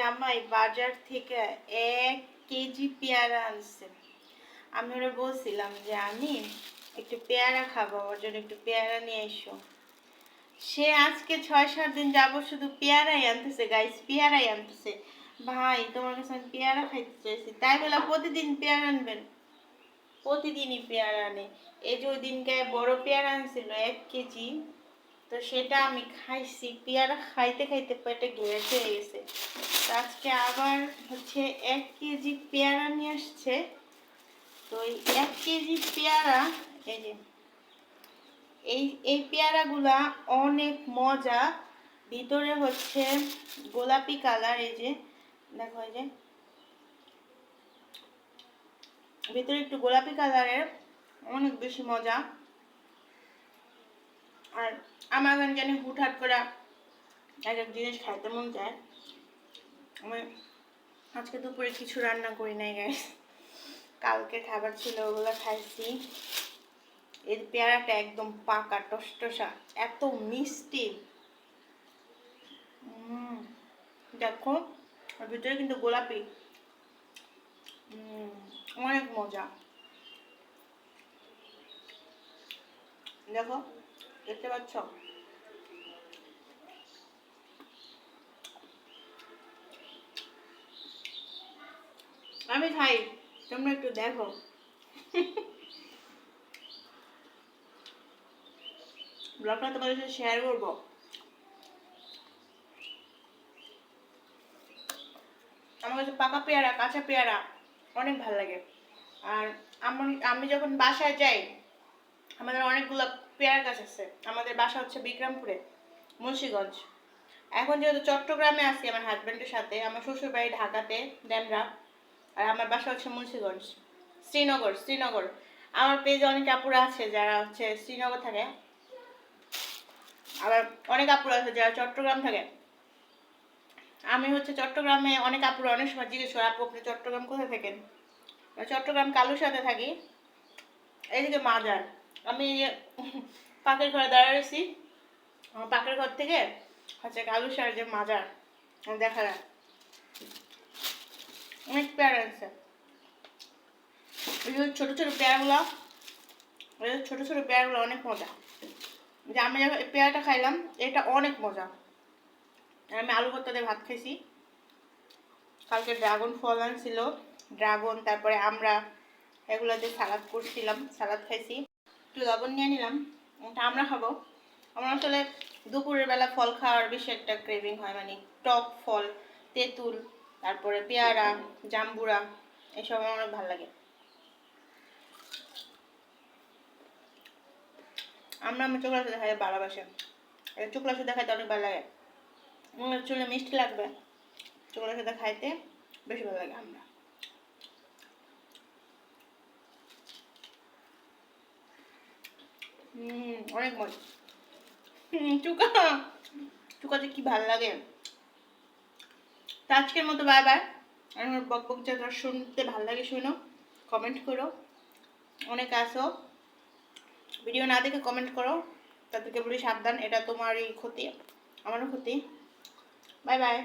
জামাই বাজার থেকে এক কেজি পেয়ারা আনছে। আমি ওরা বলছিলাম যে, আমি একটু পেয়ারা খাব, আমার জন্য একটু পেয়ারা নিয়ে এসো। সে আজকে ছয়, সাত দিন যাব শুধু পেয়ারাই আনতেছে গাইস পেয়ারাই আনতেছে। ভাই, তোমার কাছে আমি পেয়ারা খাইতে চাইছি, তাই বলে প্রতিদিন পেয়ারা আনবেন? প্রতিদিনই পেয়ারা আনে। এই যে ওই দিনকে বড় পেয়ারা আনছিল, এক কেজি তো সেটা আমি খাইছি। পেয়ারা খাইতে খাইতে পেটে গ্যাস হয়ে গেছে। তো আজকে আবার হচ্ছে এক কেজি পেয়ারা নিয়ে আসছে। তো এই এক কেজি পেয়ারা, এই যে, এই এই পেয়ারাগুলা অনেক মজা। ভিতরে হচ্ছে গোলাপি কালার, এই যে, দেখো এই যে। ভিতরে একটু গোলাপি কালারের, অনেক বেশি মজা। আর আমার কেন জানি হুটহাট করে এক এক জিনিস খাইতে মন চায়। আমি আজকে দুপুরে কিছু রান্না করি নাই গাইস কালকে খাবার ছিল, ওগুলো খাইছি। এর পেয়ারাটা একদম পাকা, টসটসা, এত মিষ্টি। দেখো ভিতরে কিন্তু গোলাপি। অনেক মজা। দেখো দেখতে পাচ্ছ? আমি খাই তোমরা একটু দেখো। ব্লগটা তোমাদের সাথে শেয়ার করব। আমার কাছে পাকা পেয়ারা, কাঁচা পেয়ারা অনেক ভালো লাগে। আর আমি আমি যখন বাসায় যাই আমাদের অনেকগুলো পেয়ারা গাছ আছে। আমাদের বাসা হচ্ছে বিক্রমপুরে, মুন্সীগঞ্জ। এখন যেহেতু চট্টগ্রামে আছি আমার হাজব্যান্ডের সাথে, আমার শ্বশুর বাড়ি ঢাকাতে ড্যামরা আর আমার বাসা হচ্ছে মুন্সিগঞ্জ, শ্রীনগর শ্রীনগর। আমার পেজে অনেক আপুরা আছে যারা হচ্ছে শ্রীনগর থাকে। আবার অনেক আপুরা আছে যারা চট্টগ্রাম থাকে। আমি হচ্ছে চট্টগ্রামে অনেক আপুরা অনেক সময় জিজ্ঞেস করে, আপু, আপনি চট্টগ্রাম কোথায় থাকেন? চট্টগ্রাম কালুর সাথে থাকি। এইদিকে মাজার। আমি যে পাকের ঘরে দাঁড়িয়ে রয়েছি। পাকের ঘর থেকে হচ্ছে কালুসার যে মাজার দেখা যায়। অনেক পেয়ারা আছে। যে ছোটো ছোটো পেয়ারাগুলো যে ছোটো ছোটো পেয়ারাগুলো অনেক মজা। যে আমি যখন পেয়ারাটা খাইলাম, এটা অনেক মজা। আমি আলু ভর্তা দিয়ে ভাত খেয়েছি কালকে ড্রাগন ফল আনছিল, ড্রাগন, তারপরে আমরা এগুলো দিয়ে সালাদ করছিলাম, সালাদ খাইছি। একটু লবণ নিয়ে নিলাম। ওটা আমরা খাব। আমার আসলে দুপুরের বেলা ফল খাওয়ার বেশি একটা ক্রেভিং হয় মানে টক ফল, তেঁতুল, তারপরে পেয়ারা, জাম্বুরা, এসব আমার অনেক ভালো লাগে। আমরা আমি চোখলা সাথে খাই ভালোবাসে চোখলা সাথে খাইতে অনেক ভালো লাগে। চুলে মিষ্টি লাগবে। চোখলার সাথে খাইতে বেশি ভালো লাগে আমরা। হুম অনেক মজা চুকা। চুকাতে কি ভালো লাগে? তো আজকের মতো বাই বাই আমার বক বক জায়গা শুনতে ভালো লাগে শুনো কমেন্ট করো। অনেক আসো ভিডিও না দেখে কমেন্ট করো। তাদেরকে বলি সাবধান, এটা তোমারই ক্ষতি, আমারও ক্ষতি। Bye bye